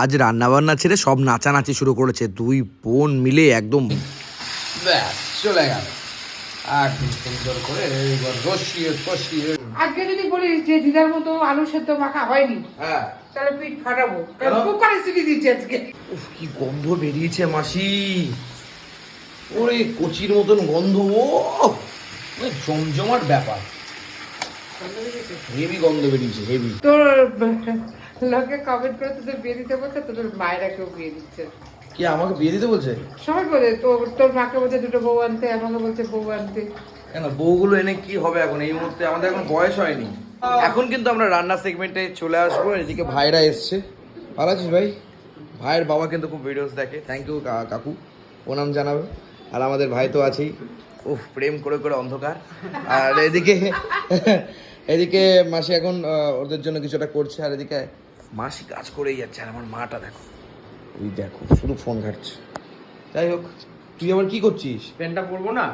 আজ রান্নাবান্না ছেড়ে সব নাচানাচি শুরু করেছে। দুই বোন মিলে একদম ব্যাস চলে গেল। আর সুন্দর করে রসিয়ে কষিয়ে। আজকে যদি বলিস যে দিদার মতো আলু সেদ্ধ মাখা হয়নি হ্যাঁ। তাহলে পিঠ ফাটাবো। কুকারে সিটি দিচ্ছি আজকে। উফ, কি গন্ধ বেরিয়েছে মাসি। ওরে কচির মতন গন্ধ ও। ওই জমজমাট ব্যাপার। হেভি গন্ধ বেরিয়েছে হেভি তোর লোকে কমেন্ট করে তোদের বিয়ে দিতে বলছে তোদের মায়েরা কেউ বিয়ে দিচ্ছে। কি আমাকে বিয়ে দিতে বলছে? সবাই বলে তোর তোর মাকে বলছে দুটো বউ আনতে আমাকে বলছে বউ আনতে। কেন বউগুলো এনে কি হবে এখন? এই মুহূর্তে আমাদের এখন বয়স হয়নি। এখন কিন্তু আমরা রান্না সেগমেন্টে চলে আসব এদিকে ভাইরা এসছে। ভালো আছিস ভাই? ভাইয়ের বাবা কিন্তু খুব ভিডিওস দেখে। থ্যাংক ইউ কাকু। প্রণাম জানাবে। আর আমাদের ভাই তো আছেই। উফ প্রেম করে করে অন্ধকার। আর এদিকে এদিকে মাসি এখন ওদের জন্য কিছুটা করছে। আর এদিকে মাসি কাজ করেই যাচ্ছে আর আমার মাটা দেখো। ওই দেখো শুধু ফোন ঘাটছে। যাই হোক তুই আবার কি করছিস? প্যান্টটা পরবো না?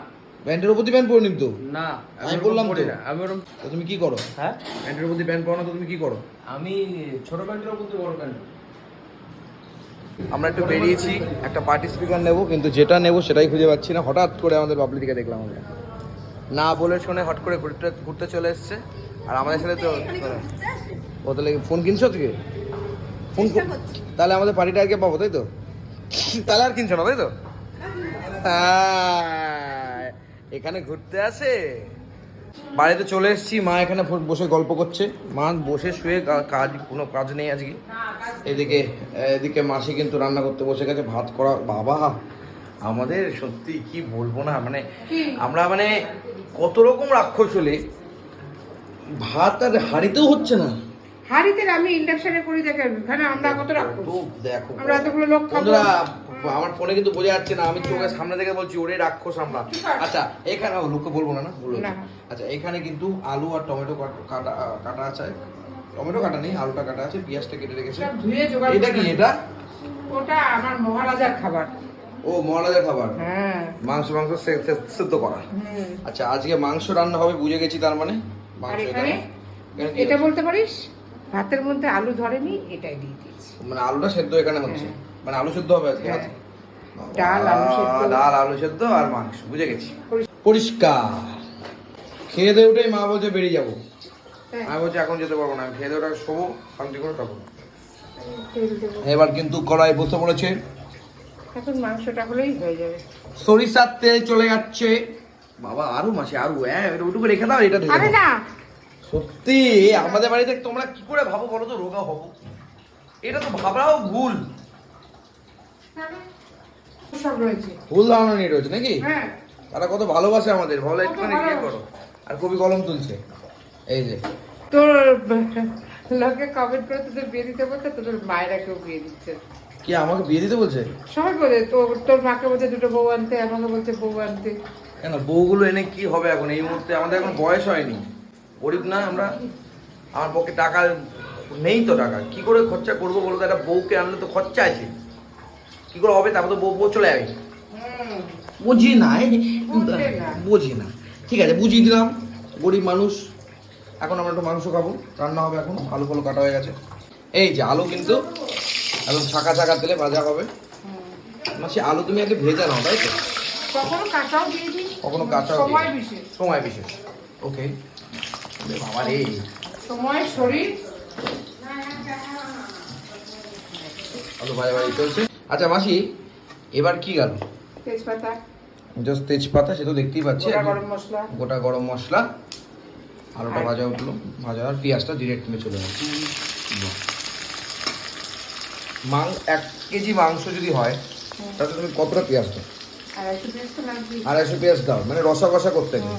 প্যান্টের উপর প্যান্ট পরে তো? না আমি বললাম পরি তো। না। আমি ওরকম তো তুমি কি করো? হ্যাঁ? প্যান্টের উপর প্যান্ট পরো না তো তুমি কি করো? আমি ছোট প্যান্টের উপর দিয়ে বড় প্যান্ট আমরা একটু বেরিয়েছি একটা পার্টি স্পিকার নেব কিন্তু যেটা নেব সেটাই খুঁজে পাচ্ছি না। হঠাৎ করে আমাদের বাবলি দিকে দেখলাম আমরা। না বলে শুনে হট করে ঘুরতে ঘুরতে চলে এসছে। আর আমাদের সাথে তো ও তাহলে ফোন কিনছো থেকে ফোন তাহলে আমাদের পার্টিটা আজকে পাবো তাই তো? তাহলে আর কিনছো না তাই তো? এখানে ঘুরতে আসে। বাড়িতে চলে এসেছি মা এখানে বসে গল্প করছে। মা বসে শুয়ে কাজ কোনো কাজ নেই আজকে। এদিকে এদিকে মাসি কিন্তু রান্না করতে বসে গেছে ভাত করা বাবা আমাদের সত্যি কি বলব না মানে আমরা মানে কত রকম রাক্ষস হলে ভাত আর হাড়িতেও হচ্ছে না। হাড়িতে আমি ইন্ডাকশনে করি দেখেন ওখানে আমরা কত রাখব দেখো আমরা এতগুলো লোক খাব। আমার ফোনে কিন্তু বোঝা যাচ্ছে না আমি চোখের সামনে থেকে বলছি ওরে রাক্ষস আমরা। আচ্ছা এখানে লোককে বলব না না। আচ্ছা এখানে কিন্তু আলু আর টমেটো কাট- কাটা আছে। টমেটো কাটা নেই আলুটা কাটা আছে পেঁয়াজটা কেটে রেখেছে। এটা কি এটা? ওটা আমার মহারাজার খাবার। ও মহারাজার খাবার? হ্যাঁ। মাংস মাংস সেদ্ধ করা। আচ্ছা আজকে মাংস রান্না হবে বুঝে গেছি তার মানে। মাংস এখানে? এখানে। এটা বলতে পারিস? ভাতের মধ্যে আলু ধরেনি এটাই দিয়ে দিয়েছি। মানে আলুটা সেদ্ধ এখানে হচ্ছে? মানে আলু সেদ্ধ হবে আজকে হ্যাঁ। ডাল, আলু সেদ্ধ। ডাল আলু সেদ্ধ আর মাংস বুঝে গেছি। পরিষ্কার। খেয়ে দিয়ে উঠেই মা বলছে বেরিয়ে যাব। হ্যাঁ, আমি বলছি এখন যেতে পারব না। আমি খেয়ে দিয়ে ওটা শোবো শান্তি করে তখন। এবার কিন্তু কড়াই বসে পড়েছে। এখন মাংসটা হলেই হয়ে যাবে। সরিষার তেল চলে যাচ্ছে। বাবা আরও মাসে আরও হ্যাঁ ওটুকু রেখে দাও এটা আরে না সত্যি আমাদের বাড়িতে তোমরা কি করে ভাবো বলো তো? রোগা হব। এটা তো ভাবরাও ভুল। সব ভুল ধারণা নিয়ে রয়েছে নাকি? হ্যাঁ। তারা কত ভালোবাসে আমাদের। ভালো একটুখানি ইয়ে করো। আর কবি কলম তুলছে। এই যে। তোর লোকে কমেন্ট করে তোদের বিয়ে দিতে বলছে তোদের মায়েরা কেউ বিয়ে দিচ্ছে। কি আমাকে বিয়ে দিতে বলছে? সবাই বলে তোর তোর মাকে বলছে দুটো বউ আনতে আমাকে বলছে বউ আনতে। কেন? বউগুলো এনে কি হবে এখন? এই মুহূর্তে আমাদের এখন বয়স হয়নি। গরিব না আমরা আমার পক্ষে টাকা নেই তো টাকা। কি করে খরচা করব বলো তো? একটা বউকে আনলে তো খরচা আছে। কি করে হবে? তারপর তো বউ বউ চলে যাবে। বুঝি না এই বুঝি না। ঠিক আছে বুঝিয়ে দিলাম। গরিব মানুষ এখন আমরা একটু মাংস খাব। রান্না হবে এখন আলু ফালু কাটা হয়ে গেছে। এই যে আলু কিন্তু একদম ছাকা ছাকা তেলে ভাজা হবে। মাসি আলু তুমি আগে ভেজে নাও তাই তো? কখনো কাঁচাও দিয়ে দিই। কখনো কাঁচাও সময়। বিশেষ। সময় বিশেষ। ওকে। বাবা রে সময় শরীর? আলু ভাজা ভাজি চলছে? আচ্ছা মাসি এবার কি গেল তেজপাতা। জাস্ট তেজপাতা সে তো দেখতেই পাচ্ছি। গোটা গরম মশলা। গোটা গরম মশলা। আলুটা ভাজা উঠল। ভাজা আর পেঁয়াজটা ডিরেক্ট তুলে চলে গেল। মাং এক কেজি মাংস যদি হয় তাহলে তুমি কতটা পেঁয়াজ দাও? আড়াইশো পেঁয়াজ দাও মানে রসা কষা করতে নেই।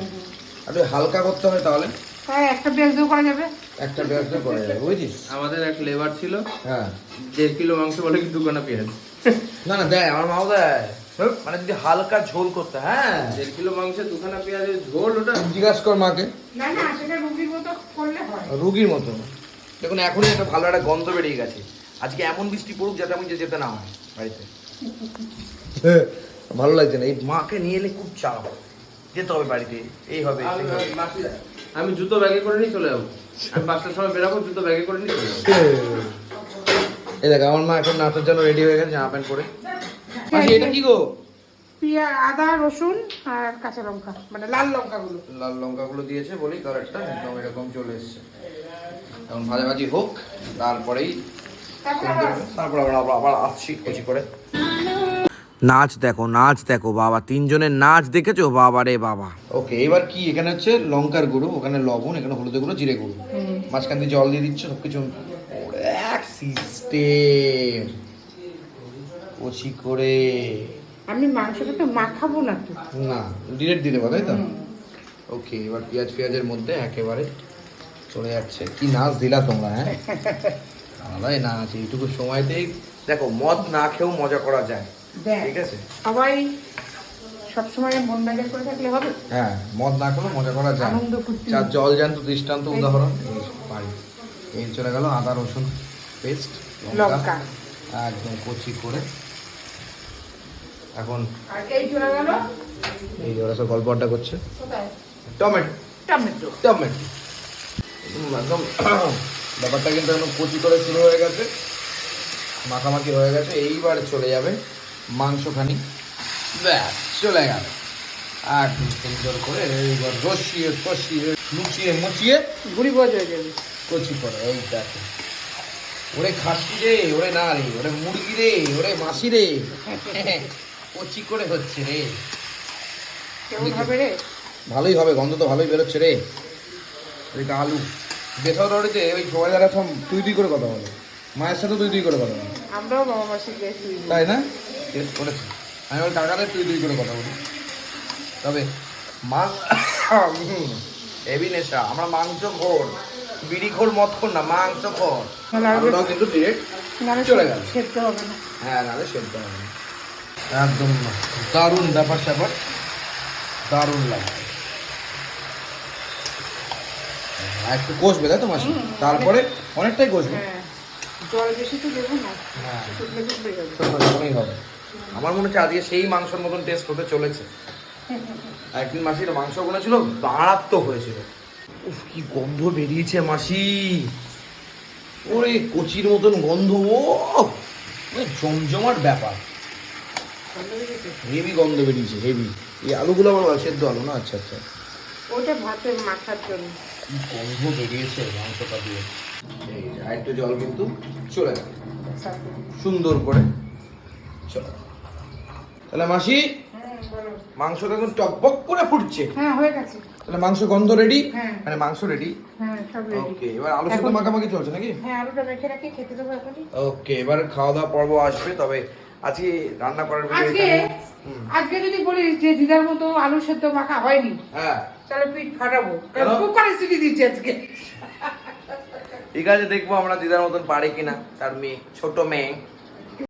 আর হালকা করতে হয় তাহলে? হ্যাঁ একটা দিয়েও করা যাবে? একটা করা যাবে বুঝছিস? আমাদের এক লেবার ছিল হ্যাঁ। দেড় কিলো মাংস বলে কি দুখানা পেঁয়াজ। না না দেয় আমার মাও দেয়। মানে যদি হালকা ঝোল করতে হ্যাঁ। দেড় কিলো মাংসে দুখানা পেঁয়াজের ঝোল ওটা? জিজ্ঞাসা কর মাকে। না না সেটা রুগীর মতো করলে হয়। রুগীর মতো। দেখুন এখনই একটা ভালো একটা গন্ধ বেরিয়ে গেছে। আজকে এমন বৃষ্টি পড়ুক যাতে আমি যে- যেতে না হয় বাড়িতে। ভালো লাগছে না। এই মাকে নিয়ে এলে খুব চাপ। যেতে হবে বাড়িতে এই হবে সেই হবে। আমি- জুতো ব্যাগে করে নিয়ে চলে যাব। আমি পাঁচটার সময় বেরাবো জুতো ব্যাগে করে নিয়ে চলে যাব। এই দেখ আমার মা এখন নাচের জন্য রেডি হয়ে গেছে জামা প্যান্ট পরে। মাসি এটা কি গো? পিয়া আদা রসুন আর কাঁচা লঙ্কা মানে লাল লঙ্কাগুলো। লাল লঙ্কাগুলো দিয়েছে বলি কালারটা একদম এরকম চলে এসছে। এখন ভাজাভাজি হোক তারপরেই তারপর আমরা আবার আবার আসছি কচি করে। নাচ দেখো নাচ দেখো বাবা তিনজনের নাচ দেখেছ? বাবা রে বাবা। ওকে এবার কি? এখানে হচ্ছে লঙ্কার গুঁড়ো ওখানে লবণ এখানে হলুদের গুঁড়ো জিরে গুঁড়ো। মাঝখান দিয়ে জল দিয়ে দিচ্ছ সবকিছু সিস্টেম। কচি করে। আমি মাংসটা তো মাখাবো না তো। না ডিরেক্ট দিয়ে দেবো তাই তো? ওকে এবার পেঁয়াজ পেঁয়াজের মধ্যে একেবারে চলে যাচ্ছে। কি নাচ দিলা তোমরা হ্যাঁ? আলাদাই নাচ এইটুকু সময়তেই দেখো মদ না খেয়েও মজা করা যায়। দেখ সবাই সবসময় মন মেজাজ করে থাকলে হবে। হ্যাঁ মদ না খেলেও মজা করা যায় আনন্দ যার জল জ্যান্ত দৃষ্টান্ত উদাহরণ এই পারি এই চলে গেল আদা রসুন পেস্ট লঙ্কা। একদম কচি করে। এখন আর এই চলে গেল? এই ওরা সব গল্প আড্ডা করছে। কোথায়? টমেটো। টমেটো। টমেটো। একদম একদম ব্যাপারটা কিন্তু একদম কচি করে শুরু হয়ে গেছে। মাখামাখি হয়ে গেছে। এইবার চলে যাবে মাংসখানি। ব্যাস চলে গেল। একদম সুন্দর করে এইবার রসিয়ে কষিয়ে লুচিয়ে মুচিয়ে ঘুরি বোঝ হয়ে যাবে কচি করে এই দেখো। ওরে খাসি রে ওরে না রে ওরে মুরগি রে ওরে মাসি রে। কচি করে হচ্ছে রে। কেমন হবে রে? ভালোই হবে গন্ধ তো ভালোই বেরোচ্ছে রে। এদিকে আলু। রড়িতে ওই সবাই যারা সব তুই তুই করে কথা বলে। মায়ের সাথে তুই তুই করে কথা বলে। আমরাও বাবা মাসি তাই না? টেস্ট করেছি। আমি ওর কাকাদের তুই তুই করে কথা বলি। তবে মাছ হেভি নেশা আমরা মাংস খোর। বিড়ি খোর মদ খোর না মাংস খোর। কিন্তু ডিরেক্ট চলে গেল। সেদ্ধ হবে না। হ্যাঁ নাহলে সেদ্ধ হবে না। একদম দারুণ ব্যাপার স্যাপার। দারুণ লাগে। আর একটু কষবে তাই তো মাসি? তারপরে অনেকটাই কষবে। হ্যাঁ। জল বেশি তো দেবো না। হ্যাঁ। হবে। আমার মনে হচ্ছে আজকে সেই মাংসের মতন টেস্ট হতে চলেছে। একদিন মাসির মাংস ছিল মারাত্মক হয়েছিল। উফ কি গন্ধ বেরিয়েছে মাসি। ওরে কচির মতন গন্ধ ও! মানে জমজমাট ব্যাপার। হেভি গন্ধ বেরিয়েছে হেভি। এই আলুগুলো আমার সেদ্ধ আলু না? আচ্ছা আচ্ছা। ওটা ভাতের মাখার জন্য। গন্ধ বেরিয়েছে মাংসটা দিয়ে। একটু জল কিন্তু চলে গেল। সুন্দর করে চলো। তাহলে মাসি হ্যাঁ বলো মাংস এখন টকবক করে ফুটছে। হ্যাঁ হয়ে গেছে। তাহলে মাংস গন্ধ রেডি হ্যাঁ। মানে মাংস রেডি হ্যাঁ সব রেডি ওকে এবার আলু সেদ্ধ মাখামাখি চলছে নাকি? হ্যাঁ আলুটা মেখে রাখি খেতে দেবো এখনই ওকে এবার খাওয়া দাওয়া পর্ব আসবে তবে আজকে রান্না করার আজকে আজকে যদি বলিস যে দিদার মতো আলু সেদ্ধ মাখা হয়নি হ্যাঁ। তাহলে পিঠ ফাটাবো? কুকারে সিটি দিচ্ছি আজকে। ঠিক আছে দেখব আমরা দিদার মতন পারি কিনা তার মেয়ে ছোট মেয়ে।